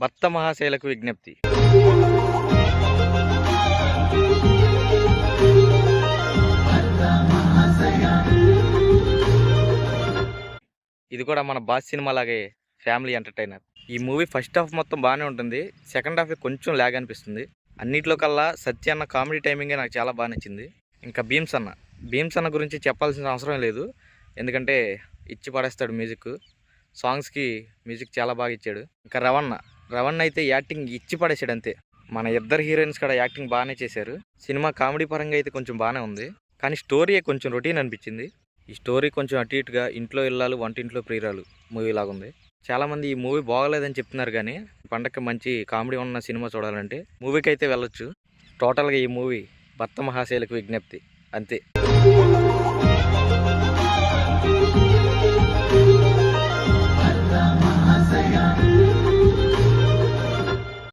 భర్త మహాశైలకు విజ్ఞప్తి. ఇది కూడా మన బాస్ సినిమా లాగే ఫ్యామిలీ ఎంటర్టైనర్. ఈ మూవీ ఫస్ట్ హాఫ్ మొత్తం బాగానే ఉంటుంది. సెకండ్ హాఫ్ కొంచెం ల్యాగ్ అనిపిస్తుంది. అన్నిట్లో కల్లా సత్య అన్న కామెడీ టైమింగే నాకు చాలా బాగా నచ్చింది. ఇంకా భీమ్స్ అన్న. భీమ్స్ అన్న గురించి చెప్పాల్సిన అవసరం లేదు. ఎందుకంటే ఇచ్చి పడేస్తాడు మ్యూజిక్. సాంగ్స్కి మ్యూజిక్ చాలా బాగా ఇచ్చాడు. ఇంకా రవణ. రవణ్ అయితే యాక్టింగ్ ఇచ్చి పడేసాడు అంతే మన ఇద్దరు హీరోయిన్స్ కూడా యాక్టింగ్ బాగానే చేశారు. సినిమా కామెడీ పరంగా అయితే కొంచెం బాగానే ఉంది. కానీ స్టోరీ కొంచెం రొటీన్ అనిపించింది. ఈ స్టోరీ కొంచెం అటు ఇటుగా ఇంట్లో ఇల్లాలు వంటింట్లో ప్రియురాలు మూవీ లాగా ఉంది. చాలామంది ఈ మూవీ బాగలేదని చెప్తున్నారు కానీ పండగకి మంచి కామెడీ ఉన్న సినిమా చూడాలంటే మూవీకి అయితే వెళ్ళొచ్చు. టోటల్గా ఈ మూవీ భర్త మహాశైలకు విజ్ఞప్తి. అంతే.